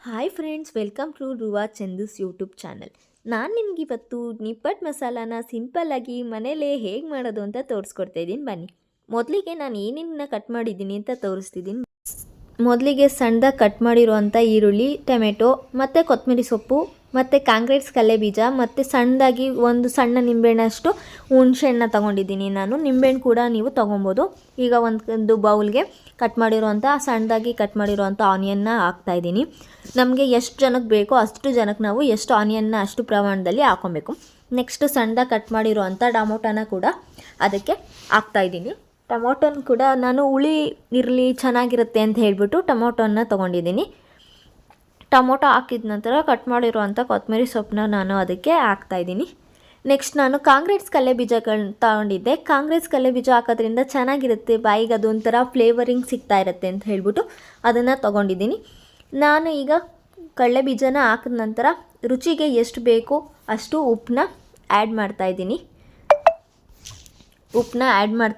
Hi friends welcome to Ruva Chandu's YouTube channel ನಾನು ನಿಮ್ಗೆ ಇವತ್ತು ನಿಪ್ಪಟ್ಟು ಮಸಾಲಾನ ಸಿಂಪಲ್ಲಾಗಿ ಮನೇಲೇ ಹೇಗೆ ಮಾಡೋದು ಅಂತ ತೋರಿಸ್ಕೊಡ್ತಾ ಇದ್ದೀನಿ. ಬನ್ನಿ. ಮೊದಲಿಗೆ ನಾನು ಏನೇನ ಕಟ್ ಮಾಡಿದ್ದೀನಿ ಅಂತ ತೋರಿಸ್ತಿದ್ದೀನಿ. ಮೊದಲಿಗೆ ಸಣ್ಣದಾಗಿ ಕಟ್ ಮಾಡಿರುವಂಥ ಈರುಳ್ಳಿ, ಟೊಮೆಟೊ, ಮತ್ತು ಕೊತ್ತಂಬರಿ ಸೊಪ್ಪು ಮತ್ತು ಕಾಂಕ್ರೀಟ್ಸ್ ಕಲ್ಲೆ ಬೀಜ, ಮತ್ತು ಸಣ್ಣದಾಗಿ ಒಂದು ಸಣ್ಣ ನಿಂಬೆಹಣ್ಣಷ್ಟು ಹುಣಸೆಹಣ್ಣ ತೊಗೊಂಡಿದ್ದೀನಿ ನಾನು. ನಿಂಬೆಹಣ್ಣು ಕೂಡ ನೀವು ತೊಗೊಬೋದು. ಈಗ ಒಂದು ಬೌಲ್ಗೆ ಕಟ್ ಮಾಡಿರುವಂಥ ಸಣ್ಣದಾಗಿ ಕಟ್ ಮಾಡಿರುವಂಥ ಆನಿಯನ್ನ ಹಾಕ್ತಾಯಿದ್ದೀನಿ ನಮಗೆ ಎಷ್ಟು ಜನಕ್ಕೆ ಬೇಕೋ ಅಷ್ಟು ಜನಕ್ಕೆ ನಾವು ಎಷ್ಟು ಆನಿಯನ್ನ ಅಷ್ಟು ಪ್ರಮಾಣದಲ್ಲಿ ಹಾಕೊಬೇಕು. ನೆಕ್ಸ್ಟ್ ಸಣ್ಣದಾಗಿ ಕಟ್ ಮಾಡಿರುವಂಥ ಟೊಮೊಟೊನ ಕೂಡ ಅದಕ್ಕೆ ಹಾಕ್ತಾಯಿದ್ದೀನಿ ಟೊಮೊಟೊನ ಕೂಡ ನಾನು ಹುಳಿ, ಇರಲಿ ಚೆನ್ನಾಗಿರುತ್ತೆ ಅಂತ ಹೇಳಿಬಿಟ್ಟು ಟೊಮೊಟೊನ ತೊಗೊಂಡಿದ್ದೀನಿ. ಟೊಮೊಟೊ ಹಾಕಿದ ನಂತರ ಕಟ್ ಮಾಡಿರುವಂಥ ಕೊತ್ತಂಬರಿ ಸೊಪ್ಪನ್ನ ನಾನು ಅದಕ್ಕೆ ಹಾಕ್ತಾಯಿದ್ದೀನಿ ನೆಕ್ಸ್ಟ್ ನಾನು ಕಾಂಗ್ರೆಟ್ಸ್ ಕಲ್ಲೆ ಬೀಜಗಳನ್ನ ತಗೊಂಡಿದ್ದೆ. ಕಾಂಗ್ರೆಸ್ ಕಲ್ಲೆ ಬೀಜ ಹಾಕೋದ್ರಿಂದ ಚೆನ್ನಾಗಿರುತ್ತೆ, ಬಾಯಿಗೆ ಅದೊಂಥರ ಫ್ಲೇವರಿಂಗ್ ಸಿಗ್ತಾ ಇರುತ್ತೆ ಅಂತ ಹೇಳ್ಬಿಟ್ಟು ಅದನ್ನು ತೊಗೊಂಡಿದ್ದೀನಿ. ನಾನು ಈಗ ಕಡಲೆ ಬೀಜನ ಹಾಕಿದ ನಂತರ ರುಚಿಗೆ ಎಷ್ಟು ಬೇಕು ಅಷ್ಟು ಉಪ್ಪನ್ನ ಆ್ಯಡ್ ಮಾಡ್ತಾಯಿದ್ದೀನಿ ಉಪ್ಪನ್ನ ಆ್ಯಡ್ ಮಾಡಿ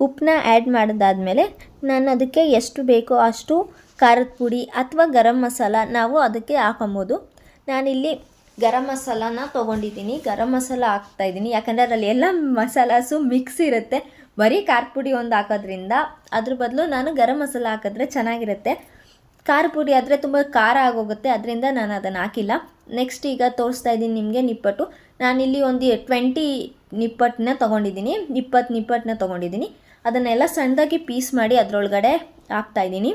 ಉಪ್ಪನ್ನ ಆ್ಯಡ್ ಮಾಡಿದಾದ್ಮೇಲೆ ನಾನು ಅದಕ್ಕೆ ಎಷ್ಟು ಬೇಕೋ ಅಷ್ಟು ಖಾರದ ಪುಡಿ ಅಥವಾ ಗರಂ ಮಸಾಲ ನಾವು ಅದಕ್ಕೆ ಹಾಕೊಬೋದು. ನಾನಿಲ್ಲಿ ಗರಂ ಮಸಾಲಾನ ತೊಗೊಂಡಿದ್ದೀನಿ. ಗರಂ ಮಸಾಲ ಹಾಕ್ತಾಯಿದ್ದೀನಿ ಯಾಕಂದರೆ ಅದರಲ್ಲಿ ಎಲ್ಲ ಮಸಾಲಾಸು ಮಿಕ್ಸ್ ಇರುತ್ತೆ. ಬರೀ ಖಾರ ಪುಡಿ ಒಂದು ಹಾಕೋದ್ರಿಂದ ಅದ್ರ ಬದಲು ನಾನು ಗರಂ ಮಸಾಲ ಹಾಕಿದ್ರೆ ಚೆನ್ನಾಗಿರುತ್ತೆ. ಖಾರ ಪುಡಿ ಆದರೆ ತುಂಬ ಖಾರ ಆಗೋಗುತ್ತೆ. ಅದರಿಂದ ನಾನು ಅದನ್ನು ಹಾಕಿಲ್ಲ. ನೆಕ್ಸ್ಟ್ ಈಗ ತೋರಿಸ್ತಾ ಇದ್ದೀನಿ ನಿಮಗೆ ನಿಪ್ಪಟ್ಟು. ನಾನಿಲ್ಲಿ ಒಂದು ಟ್ವೆಂಟಿ ನಿಪ್ಪಟ್ಟನ್ನ ತೊಗೊಂಡಿದ್ದೀನಿ. ಇಪ್ಪತ್ತು ನಿಪ್ಪಟ್ಟನ್ನ ತೊಗೊಂಡಿದ್ದೀನಿ. ಅದನ್ನೆಲ್ಲ ಸಣ್ಣದಾಗಿ ಪೀಸ್ ಮಾಡಿ ಅದರೊಳಗಡೆ ಹಾಕ್ತಾಯಿದ್ದೀನಿ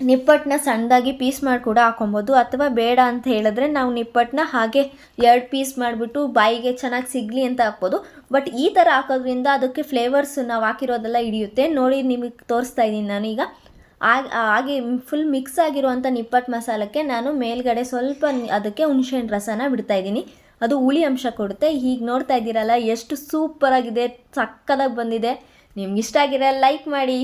ನಿಪ್ಪಟ್ಟನ್ನ ಸಣ್ಣದಾಗಿ ಪೀಸ್ ಮಾಡಿ ಕೂಡ ಹಾಕೊಬೋದು. ಅಥವಾ ಬೇಡ ಅಂತ ಹೇಳಿದ್ರೆ ನಾವು ನಿಪ್ಪಟ್ಟನ್ನ ಹಾಗೆ ಎರಡು ಪೀಸ್ ಮಾಡಿಬಿಟ್ಟು ಬಾಯಿಗೆ ಚೆನ್ನಾಗಿ ಸಿಗಲಿ ಅಂತ ಹಾಕ್ಬೋದು. ಬಟ್ ಈ ಥರ ಹಾಕೋದ್ರಿಂದ ಅದಕ್ಕೆ ಫ್ಲೇವರ್ಸ್ ನಾವು ಹಾಕಿರೋದೆಲ್ಲ ಹಿಡಿಯುತ್ತೆ. ನೋಡಿ ನಿಮಗೆ ತೋರಿಸ್ತಾ ಇದ್ದೀನಿ ನಾನೀಗ. ಹಾಗೆ ಫುಲ್ ಮಿಕ್ಸ್ ಆಗಿರುವಂಥ ನಿಪ್ಪಟ್ಟು ಮಸಾಲಕ್ಕೆ ನಾನು ಮೇಲ್ಗಡೆ ಸ್ವಲ್ಪ ಅದಕ್ಕೆ ಹುಣಸೆಹಣ್ಣು ರಸನ ಬಿಡ್ತಾಯಿದ್ದೀನಿ ಅದು ಹುಳಿ ಅಂಶ ಕೊಡುತ್ತೆ. ಹೀಗೆ ನೋಡ್ತಾ ಇದ್ದೀರಲ್ಲ, ಎಷ್ಟು ಸೂಪರಾಗಿದೆ ಸಕ್ಕದಾಗಿ ಬಂದಿದೆ. ನಿಮ್ಗೆ ಇಷ್ಟ ಆಗಿರೋ ಲೈಕ್ ಮಾಡಿ.